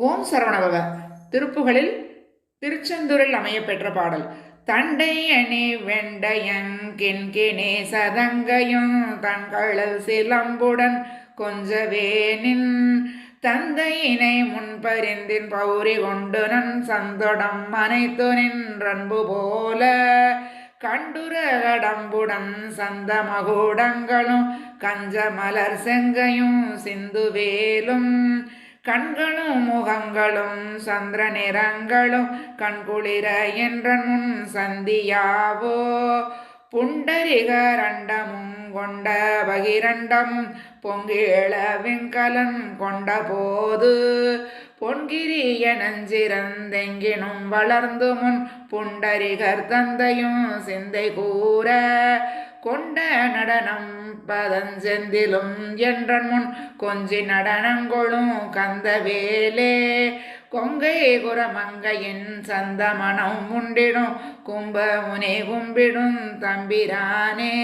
ஓம் சரவணபவ திருப்புகளில் திருச்செந்தூரில் அமையப்பெற்ற பாடல். தண்டை அணி வெண்டையங்கின்கிணே சதங்கையும் தன்களல் சிலம்புடன் கொஞ்சவேனின் தந்தையினை முன்பறிந்தின் பௌரி கொண்டு நன் சந்தொடம் அனைத்து நின்றன்பு போல கண்டுர கடம்புடன் சந்த மகுடங்களும் கஞ்ச மலர் செங்கையும் சிந்துவேலும் கண்களும் முகங்களும் சந்திர நிறங்களும் கண்குளிர என்ற முன் சந்தியாவோ? புண்டரிகரண்டமும் கொண்ட பகிரண்டமும் பொங்கிழ விண்கலன் கொண்ட போது பொன்கிரிய நஞ்சிறந்தெங்கினும் வளர்ந்து முன் புண்டரிகர் தந்தையும் சிந்தை கூற கொண்ட நடனம் பதஞ்செந்திலும் என்றன் முன் கொஞ்சி நடனங்கொளும் கந்தவேலே. கொங்கை குரமங்கையின் சந்தமனம் உண்டிடும் கும்ப முனை கும்பிடும் தம்பிரானே.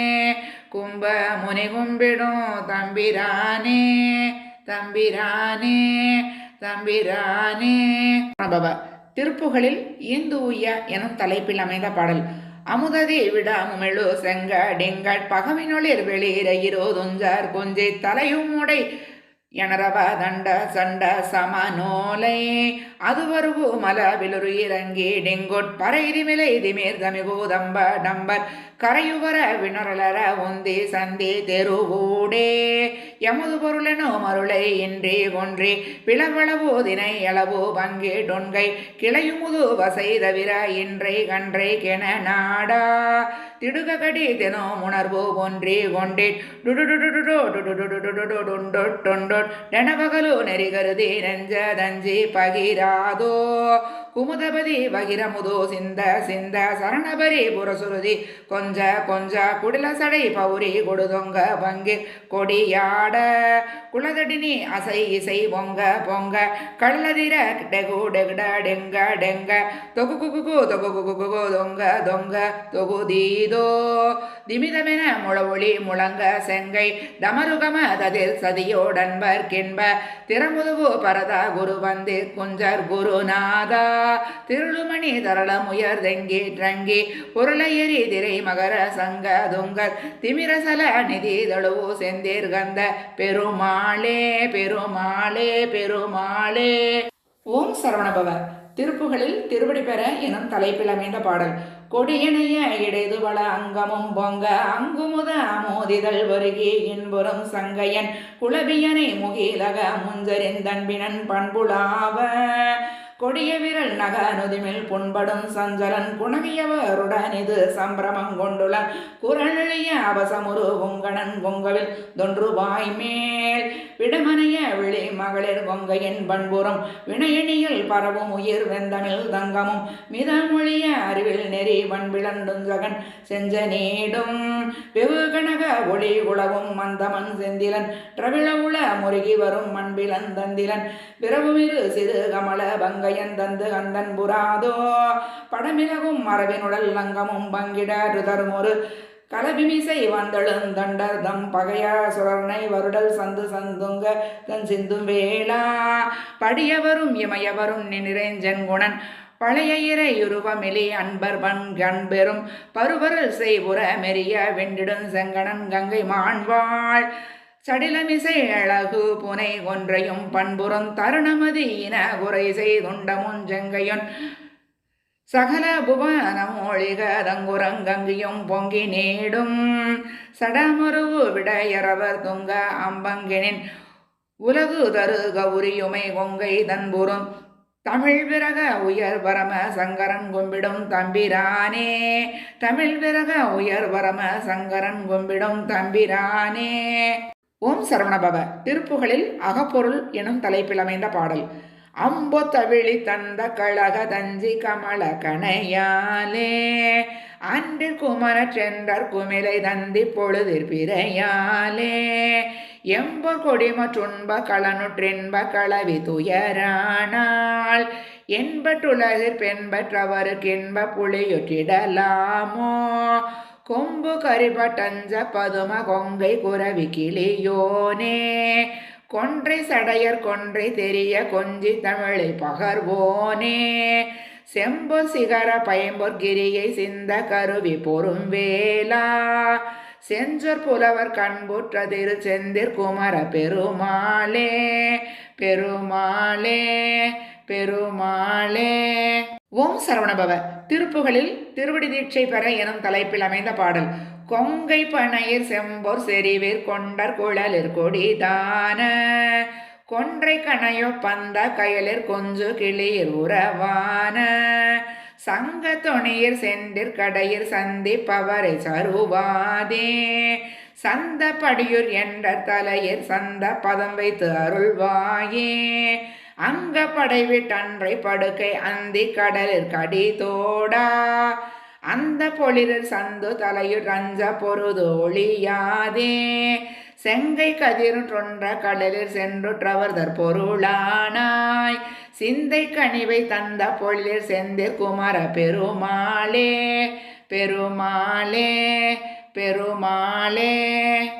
கும்ப முனை கும்பிடும் தம்பிரானே தம்பிரானே தம்பிரானே. பாபா திருப்புகளில் ஈந்து உய்ய எனும் தலைப்பில் அமைந்த பாடல். அமுததி விடாமுமெழு செங்கடிங்கள் பகவினொளிர் வெளியிற இரோதொஞ்சார் கொஞ்சை தலையும் உடை எனரவ தண்ட சண்ட சமநோலை அதுவருகு மல விலுரு இறங்கி டெங்கொட் பறைதி மிலை தமிகூதம்ப டம்பர் கரையுவர வினரலர உந்தி சந்தி தெருவூடே. எமது பொருளெனோ மருளை இன்றி கொன்றி பிளவளவோ தினை அளவோ பங்கே டொன்கை கிளையுமுது வசை தவிர இன்றை கன்றை கென நாடா. திடுக கடி தெனோ உணர்வு ஒன்றி கொண்டேன் டுடுடுடுடுடோ டுடுடுடுடுடுடுண்டொட்டொண்டொட் டெனபகலு நெறிகருதி நெஞ்ச தஞ்சி பகிராதோ குமுதபதி பகிரமுதோ சிந்த சிந்த சரணபரி புரசுருதி. கொஞ்ச கொஞ்ச குடில சடை பௌரி கொடுதொங்க பங்கு கொடியாட. குளதடினி அசை இசை பொங்க பொங்க. கள்ளதிர டெகு டெகுட டெங்க டெங்க. தொகு குகு தொகு குகு தொங்க தொங்க தொகுதீதோ திமிதமென முழவொளி முழங்க செங்கை. தமருகம ததிர் சதியோடன்பர் கிண்ப. திறமுதுகு பரதா குரு வந்து குஞ்சர் குருநாதா. திருளுமணி தரளம் உயர் தெங்கி ட்ரங்கி பொருளையரி திரை மகர சங்க துங்கர். திமிரசல நிதி தழுவு செந்தேர் கந்த பெருமாளே பெருமாளே பெருமாளே ஓம் சரவணபவ திருப்புகளில் திருவடி பெற எனும் தலைப்பில் அமைந்த பாடல். கொடியனைய இடைதுவள அங்கமும் பொங்க அங்குமுத அமோதிதல் வருகி இன்புறம் சங்கையன். குளவியனை முகிலக முஞ்சரின் தன்பினன் பண்புலாவ கொடிய விரல் நக நொதிமில் புண்படும் சஞ்சலன் குணவியவருடன் இது சம்பிரமம் கொண்டுள்ள குரலிய அவசமுரு கொங்கணன் கொங்கவில் தொன்று வாய்மேல். விடமனைய விழி மகளிர் கொங்கையின் பண்புறம் வினையணியில் பரவும் உயிர் வெந்தமிழ் தங்கமும் மிதமொழிய அறிவில் நெறி வன்பிளந்துஞ்சகன் செஞ்ச நீடும் வெகு கனக ஒளி உளவும் மந்தமன் செந்திலன் பிரவிழ உள முருகி வரும் மண்பிலன் தந்திலன். பிறவுமிரு சிறு கமல பங்க தந்து கந்தன் புராதோ. படமிலகும் மரபினுடல் லங்கமும் பங்கிட ருதருமொரு கலபிமிசை வந்தழும் தண்டர்தம் பகையா சுரனை வருடல் சந்து சந்துங்க தன் சிந்தும் வேளா. படியவரும் இமயவரும் நிறைஞ்சன் குணன் பழைய இறையுருவமிலி அன்பர் பண் கண்பெரும் பருவரல் செய்புற மெரிய வெண்டிடும் செங்கணன் கங்கை மாண்வாள். சடிலமிசை அழகு புனை ஒன்றையும் பண்புறம் தருணமதி இன குறை செய்துண்டமுன் செங்கையொன் சகல புவனமொழிக தங்குரங்கங்கியும் பொங்கி நீடும். சடமுருவு விடையரவர் துங்க அம்பங்கினின் உலகு தரு கௌரியுமை கொங்கை தன்புறும் தமிழ் விரக உயர் வரம சங்கரன் கும்பிடும் தம்பிரானே. தமிழ் விரக உயர் வரம சங்கரன் கும்பிடும் தம்பிரானே. ஓம் சரவணபவ திருப்புகளில் அகப்பொருள் எனும் தலைப்பில் அமைந்த பாடல். அம்பொ தவிழி தந்த கழக தஞ்சி கமல கணையாலே அன்று குமர சென்றர் குமிலை தந்தி பொழுதிர் பிறையாலே எம்ப கொடிம துன்ப களனுற்றின்ப களவி துயரானால் பெண்பற்றவருக்கு இன்ப புளியுற்றிடலாமோ கொம்பு கரிபட்டஞ்ச பதும கொங்கை குரவி கிளியோனே. கொன்றை சடையர் கொன்றை தெரிய கொஞ்சி தமிழை பகர்வோனே. செம்பு சிகர பயம்பொர் கிரியை சிந்த கருவி பொறும் வேலா செஞ்சொற் புலவர் கண்புற்ற திரு செந்திர் குமர பெருமாளே. பெருமாளே பெருமாளே. ஓம் சரவணபவ திருப்புகளில் திருவடி தீட்சை பெற எனும் தலைப்பில் அமைந்த பாடல். கொங்கை பனையிர் செம்போர் செறிவிற் கொண்டர் குழலிற் கொடிதான கொன்றை கணையோ பந்த கயலிற் கொஞ்சு கிளிர் உறவான. சங்க தொணியிர் சென்றிற் கடையிற் சந்திப்பவரை சருவாதே. சந்த படியூர் என்ற தலையிற் சந்த பதம் வைத்து அருள்வாயே. அங்க படைவிட்டன்றை படுக்கை அந்தி கடலில் கடிதோடா அந்த பொழிலில் சந்து தலையுர் ரஞ்ச பொருது ஒளியாதே. செங்கை கதிருன்றொன்ற கடலில் சென்றுற்றவர்தற் பொருளானாய். சிந்தை கனிவை தந்த பொழிலில் செந்திர் குமர பெருமாளே பெருமாளே பெருமாளே.